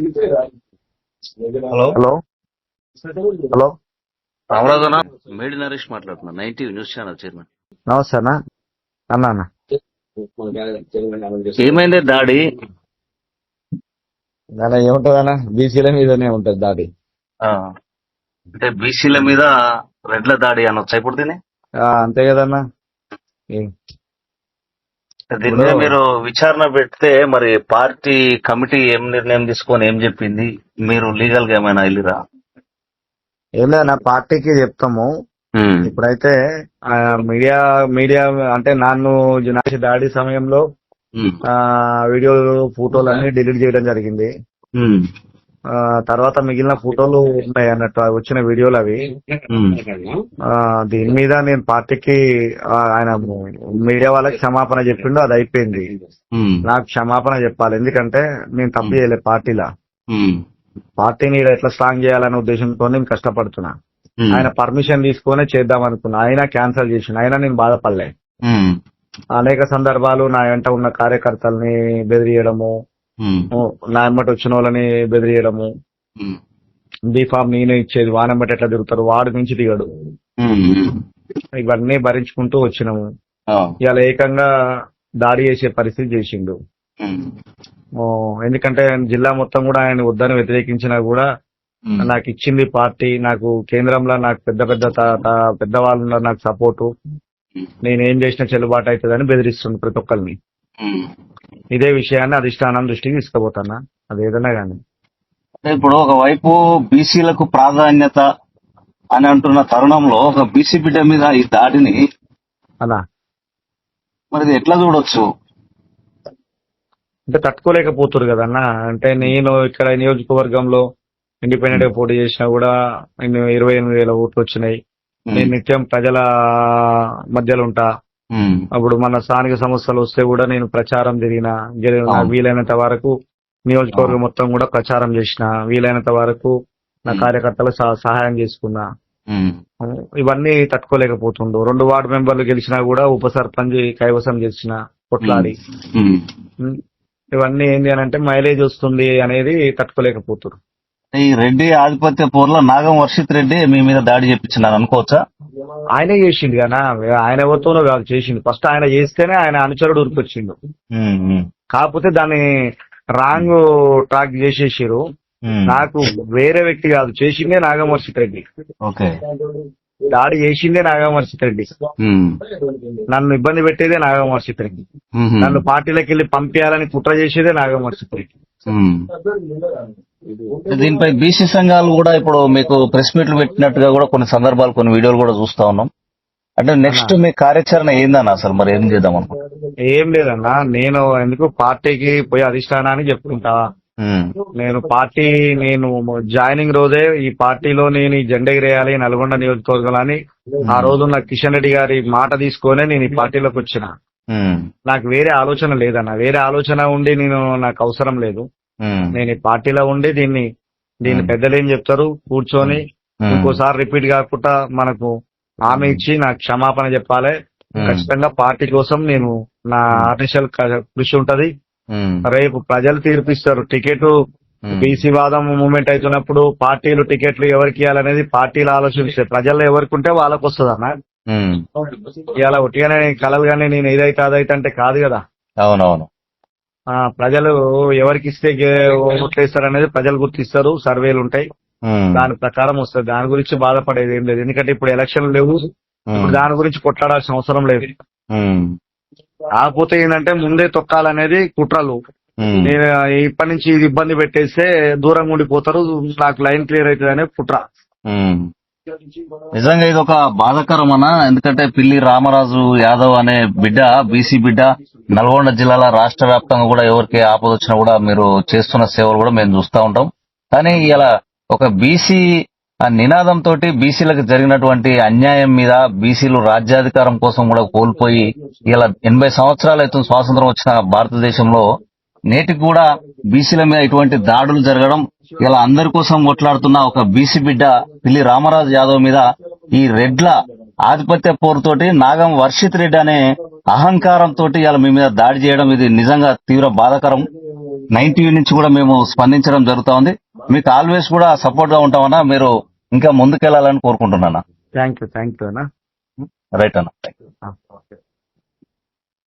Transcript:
Hello? Hello? Hello? రామరాజన? మేడి నరేష్ మాట్లాడుతున్నా. Ninety news channel chairman. నమస్తే అన్న అన్న. అన్న ఏమైంది దాడి అన్న ఏముంటది అన్న బీసీల మీదనే ఉంటది దాడి ఆ, అంటే బీసీల మీద రెడ్ల దాడి అనొచ్చా ఇప్పుడు అంతే కదన్నా. ఏ- దీని మీద మీరు విచారణ పెడితే మరి పార్టీ కమిటీ ఏం నిర్ణయం తీసుకొని ఏం చెప్పింది? మీరు లీగల్గా ఏమైనా వెళ్ళిరా? ఏం లేదన్న పార్టీకి చెప్తాము. ఇప్పుడైతే మీడియా మీడియా అంటే నన్ను నాటి దాడి సమయంలో వీడియోలు ఫోటోలు అన్ని డిలీట్ చేయడం జరిగింది. తర్వాత మిగిలిన ఫోటోలు ఉన్నాయి అన్నట్టు వచ్చిన వీడియోలు అవి. దీని మీద నేను పార్టీకి ఆయన మీడియా వాళ్ళకి క్షమాపణ చెప్పిండు అది అయిపోయింది. నాకు క్షమాపణ చెప్పాలి ఎందుకంటే నేను తప్పు చేయలే పార్టీలా. పార్టీని ఎట్లా స్ట్రాంగ్ చేయాలనే ఉద్దేశంతో నేను కష్టపడుతున్నా. ఆయన పర్మిషన్ తీసుకునే చేద్దాం అనుకున్నా. ఆయన క్యాన్సిల్ చేసిన అయినా నేను బాధపడలే. అనేక సందర్భాలు నా వెంట ఉన్న కార్యకర్తల్ని బెదిరియడము నా వచ్చిన వాళ్ళని బెదిరియడము. బీఫామ్ నేనే ఇచ్చేది వానెంబటి ఎట్లా తిరుగుతారు వాడి నుంచి దిగడు. ఇవన్నీ భరించుకుంటూ వచ్చినాము. ఇవాళ ఏకంగా దాడి చేసే పరిస్థితి చేసిండు. ఎందుకంటే జిల్లా మొత్తం కూడా ఆయన వద్దని వ్యతిరేకించినా కూడా నాకు ఇచ్చింది పార్టీ నాకు కేంద్రంలో నాకు పెద్ద పెద్ద పెద్దవాళ్ళు నాకు సపోర్టు. నేను ఏం చేసినా చెల్లుబాటు అవుతుందని బెదిరిస్తుంది ప్రతి ఒక్కరిని. ఇదే విషయాన్ని అధిష్టానం దృష్టికి తీసుకుపోతానా అది ఏదైనా కానీ. ఇప్పుడు ఒకవైపు బీసీలకు ప్రాధాన్యత అని అంటున్న తరుణంలో ఒక బీసీ బిడ్డ మీద ఈ దాడిని అలా. మరి ఎట్లా చూడొచ్చు? అంటే తట్టుకోలేకపోతున్నారు కదన్నా అంటే నేను ఇక్కడ నియోజకవర్గంలో ఇండిపెండెంట్గా పోటీ చేసినా కూడా నేను ఇరవై ఎనిమిది వేల ఓట్లు వచ్చినాయి. నేను నిత్యం ప్రజల మధ్యలో ఉంటా. అప్పుడు మన స్థానిక సమస్యలు వస్తే కూడా నేను ప్రచారం జరిగిన జరిగిన. వీలైనంత వరకు నియోజకవర్గం మొత్తం కూడా ప్రచారం చేసిన వీలైనంత వరకు నా సహ- సహాయం చేసుకున్నా. ఇవన్నీ తట్టుకోలేకపోతుండు రెండు వార్డు మెంబర్లు గెలిచినా కూడా ఉప సర్పంచ్ కైవసం చేసిన కొట్లాడి. ఇవన్నీ ఏంటి అని అంటే మైలేజ్ వస్తుంది అనేది తట్టుకోలేకపోతున్నారు ఈ రెడ్డి ఆధిపత్య పోర్లో నాగం వర్షిత్ రెడ్డి మీ మీద దాడి చేపించినారు అనుకోవచ్చా? ఆయనే చేసిండు కదా ఆయన ఎవరితోనో కాదు చేసిండు. ఫస్ట్ ఆయన చేస్తేనే ఆయన అనుచరుడు ఉరికొచ్చిండు కాకపోతే దాన్ని రాంగ్ ట్రాక్ చేసేసారు. నాకు వేరే వ్యక్తి కాదు చేసిందే నాగమర్షిత్ రెడ్డి. ఓకే. దాడి చేసిందే నాగమర్షిత్ రెడ్డి. నన్ను ఇబ్బంది పెట్టేదే నాగమర్షిత్ రెడ్డి. నన్ను పార్టీలోకి వెళ్ళి పంపించాలని కుట్ర చేసేదే నాగమర్షిత్ రెడ్డి. దీనిపై బీసీ సంఘాలు కూడా ఇప్పుడు మీకు ప్రెస్ మీట్లు పెట్టినట్టుగా కూడా కొన్ని సందర్భాలు కొన్ని వీడియోలు కూడా చూస్తా ఉన్నాం. అంటే నెక్స్ట్ మీ కార్యాచరణ ఏందన్న అసలు మరి ఏం చేద్దాం అనుకుంటున్నారు? ఏం లేదన్నా నేను ఎందుకు పార్టీకి పోయి అధిష్టానానికి చెప్పుకుంటా? నేను పార్టీ నేను జాయినింగ్ రోజే ఈ పార్టీలో నేను ఈ జెండా ఎగిరేయాలి నల్గొండ నియోజకవర్గంలో అని ఆ రోజు నాకు కిషన్ రెడ్డి గారి మాట తీసుకొనే నేను ఈ పార్టీలోకి వచ్చిన. నాకు వేరే ఆలోచన లేదన్న. వేరే ఆలోచన ఉండి నేను నాకు అవసరం లేదు. నేను ఈ పార్టీలో ఉండి దీన్ని దీన్ని. పెద్దలు ఏం చెప్తారు? కూర్చొని ఇంకోసారి రిపీట్ కాకుండా మనకు హామీ ఇచ్చి నాకు క్షమాపణ చెప్పాలి. ఖచ్చితంగా పార్టీ కోసం నేను నా ఆర్టిషియల్ కృషి ఉంటది. రేపు ప్రజలు తీర్పిస్తారు. టికెట్ బీసీ వాదం మూవ్మెంట్ అవుతున్నప్పుడు పార్టీలు టికెట్లు ఎవరికి ఇవ్వాలనేది పార్టీలు ఆలోచిస్తాయి ప్రజల్లో ఎవరికి ఉంటే వాళ్ళకి వస్తుంది అన్న. ఇలా ఒట్టిగానే కలలు కానీ నేను ఏదైతే అదైతే అంటే కాదు కదా. అవునవును. ప్రజలు ఎవరికి ఇస్తే ఓట్లు వేస్తారు అనేది ప్రజలు గుర్తిస్తారు సర్వేలు ఉంటాయి. దాని ప్రకారం వస్తుంది. దాని గురించి బాధపడేది ఏం లేదు. ఎందుకంటే ఇప్పుడు ఎలక్షన్లు లేవు. దాని గురించి కొట్లాడాల్సిన అవసరం లేదు. కాకపోతే ఏంటంటే ముందే తొక్కాలనేది కుట్రలు. నేను ఇప్పటి నుంచి ఇది ఇబ్బంది పెట్టేస్తే దూరంగా ఉండిపోతారు. నాకు లైన్ క్లియర్ అవుతుంది అనే కుట్ర. నిజంగా ఇది ఒక బాధాకరమన? ఎందుకంటే పిల్లి రామరాజు యాదవ్ అనే బిడ్డ బీసీ బిడ్డ నల్గొండ జిల్లాల రాష్ట్ర వ్యాప్తంగా కూడా ఎవరికి ఆపద వచ్చినా కూడా మీరు చేస్తున్న సేవలు కూడా మేము చూస్తూ ఉంటాం. కానీ ఇలా ఒక బీసీ నినాదం తోటి బీసీలకు జరిగినటువంటి అన్యాయం మీద బీసీలు రాజ్యాధికారం కోసం కూడా కోల్పోయి ఇలా ఎనభై సంవత్సరాలు అవుతుంది స్వాతంత్రం వచ్చిన భారతదేశంలో నేటికి కూడా బీసీల మీద ఇటువంటి దాడులు జరగడం ఇలా అందరి కోసం కొట్లాడుతున్న ఒక బీసీ బిడ్డ పిల్లి రామరాజు యాదవ్ మీద ఈ రెడ్ల ఆధిపత్య పోరుతోటి నాగం వర్షిత్ రెడ్డి అనే అహంకారం తోటి ఇలా మీ మీద దాడి చేయడం ఇది నిజంగా తీవ్ర బాధాకరం. నైన్టీ నుంచి కూడా మేము స్పందించడం జరుగుతా ఉంది మీకు ఆల్వేస్ కూడా సపోర్ట్గా ఉంటామన్నా మీరు ఇంకా ముందుకెళ్ళాలని కోరుకుంటున్నాను థ్యాంక్ యూ థ్యాంక్ యూ అన్న. రైట్ అన్న